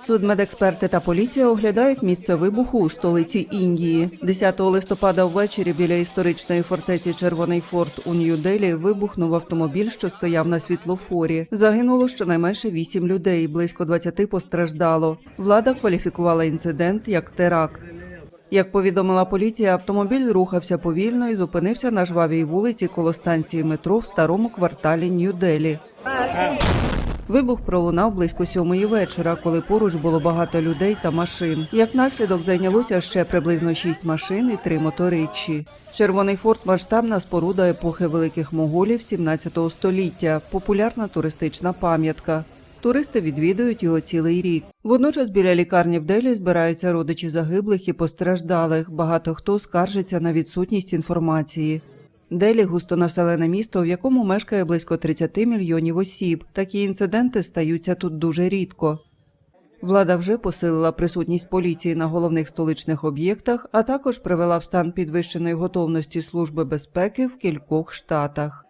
Судмедексперти та поліція оглядають місце вибуху у столиці Індії. 10 листопада ввечері біля історичної фортеці Червоний форт у Нью-Делі вибухнув автомобіль, що стояв на світлофорі. Загинуло щонайменше 8 людей, близько 20 постраждало. Влада кваліфікувала інцидент як теракт. Як повідомила поліція, автомобіль рухався повільно і зупинився на жвавій вулиці коло станції метро в старому кварталі Нью-Делі. Вибух пролунав близько сьомої вечора, коли поруч було багато людей та машин. Як наслідок зайнялося ще приблизно шість машин і три моторикші. Червоний форт масштабна споруда епохи великих моголів 17 століття, популярна туристична пам'ятка. Туристи відвідують його цілий рік. Водночас біля лікарні в Делі збираються родичі загиблих і постраждалих. Багато хто скаржиться на відсутність інформації. Делі густонаселене місто, в якому мешкає близько 30 мільйонів осіб. Такі інциденти стаються тут дуже рідко. Влада вже посилила присутність поліції на головних столичних об'єктах, а також привела в стан підвищеної готовності Служби безпеки в кількох штатах.